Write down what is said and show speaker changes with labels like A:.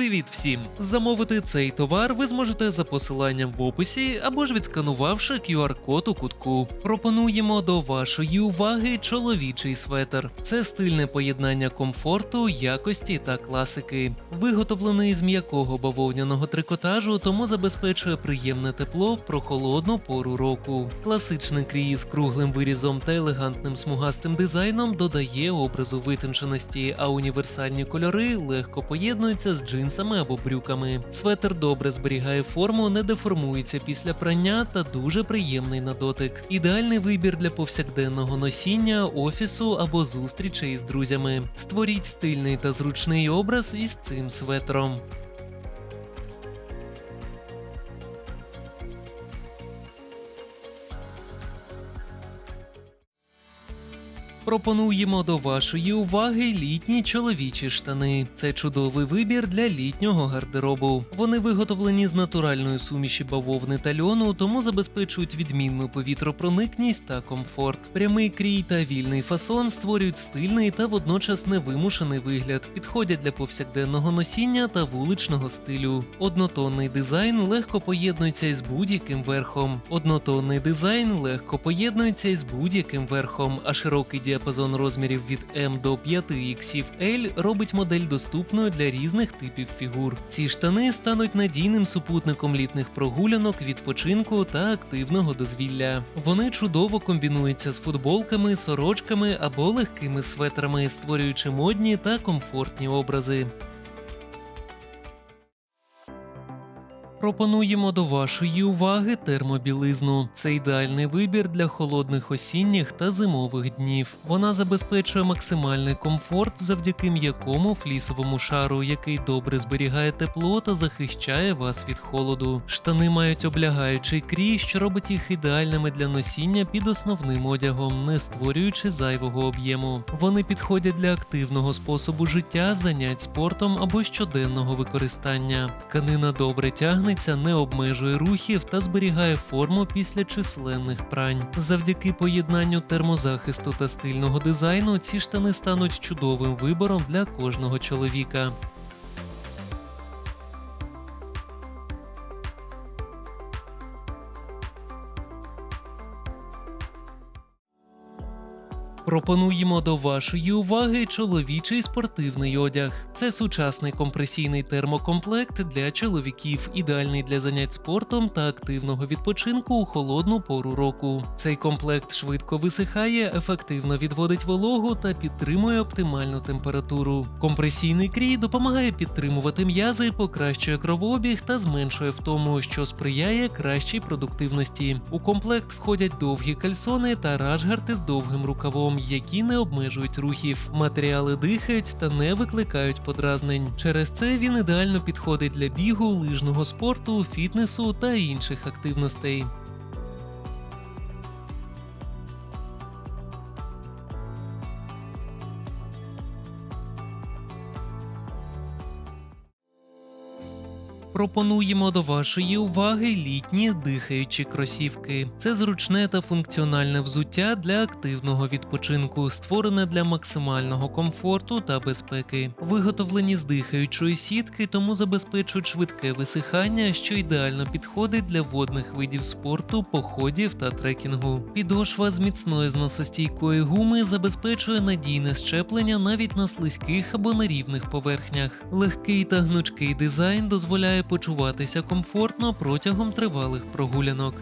A: Привіт всім! Замовити цей товар ви зможете за посиланням в описі або ж відсканувавши QR-код у кутку. Пропонуємо до вашої уваги чоловічий светр. Це стильне поєднання комфорту, якості та класики. Виготовлений з м'якого бавовняного трикотажу, тому забезпечує приємне тепло в прохолодну пору року. Класичний крій з круглим вирізом та елегантним смугастим дизайном додає образу витонченості, а універсальні кольори легко поєднуються з джинсами або брюками. Светер добре зберігає форму, не деформується після прання та дуже приємний на дотик. Ідеальний вибір для повсякденного носіння, офісу або зустрічей з друзями. Створіть стильний та зручний образ із цим светром. Пропонуємо до вашої уваги літні чоловічі штани. Це чудовий вибір для літнього гардеробу. Вони виготовлені з натуральної суміші бавовни та льону, тому забезпечують відмінну повітропроникність та комфорт. Прямий крій та вільний фасон створюють стильний та водночас невимушений вигляд, підходять для повсякденного носіння та вуличного стилю. Однотонний дизайн легко поєднується із будь-яким верхом. Однотонний дизайн легко поєднується із будь-яким верхом, а широкий діапазон розмірів від М до 5XL робить модель доступною для різних типів фігур. Ці штани стануть надійним супутником літних прогулянок, відпочинку та активного дозвілля. Вони чудово комбінуються з футболками, сорочками або легкими светрами, створюючи модні та комфортні образи. Пропонуємо до вашої уваги термобілизну. Це ідеальний вибір для холодних осінніх та зимових днів. Вона забезпечує максимальний комфорт завдяки м'якому флісовому шару, який добре зберігає тепло та захищає вас від холоду. Штани мають облягаючий крій, що робить їх ідеальними для носіння під основним одягом, не створюючи зайвого об'єму. Вони підходять для активного способу життя, занять спортом або щоденного використання. Тканина добре тягнеться, не обмежує рухів та зберігає форму після численних прань. Завдяки поєднанню термозахисту та стильного дизайну ці штани стануть чудовим вибором для кожного чоловіка. Пропонуємо до вашої уваги чоловічий спортивний одяг. Це сучасний компресійний термокомплект для чоловіків, ідеальний для занять спортом та активного відпочинку у холодну пору року. Цей комплект швидко висихає, ефективно відводить вологу та підтримує оптимальну температуру. Компресійний крій допомагає підтримувати м'язи, покращує кровообіг та зменшує втому, що сприяє кращій продуктивності. У комплект входять довгі кальсони та рашгарти з довгим рукавом які не обмежують рухів. Матеріали дихають та не викликають подразнень. Через це він ідеально підходить для бігу, лижного спорту, фітнесу та інших активностей. Пропонуємо до вашої уваги літні дихаючі кросівки. Це зручне та функціональне взуття для активного відпочинку, створене для максимального комфорту та безпеки. Виготовлені з дихаючої сітки, тому забезпечують швидке висихання, що ідеально підходить для водних видів спорту, походів та трекінгу. Підошва з міцної зносостійкої гуми забезпечує надійне щеплення навіть на слизьких або нерівних поверхнях. Легкий та гнучкий дизайн дозволяє почуватися комфортно протягом тривалих прогулянок.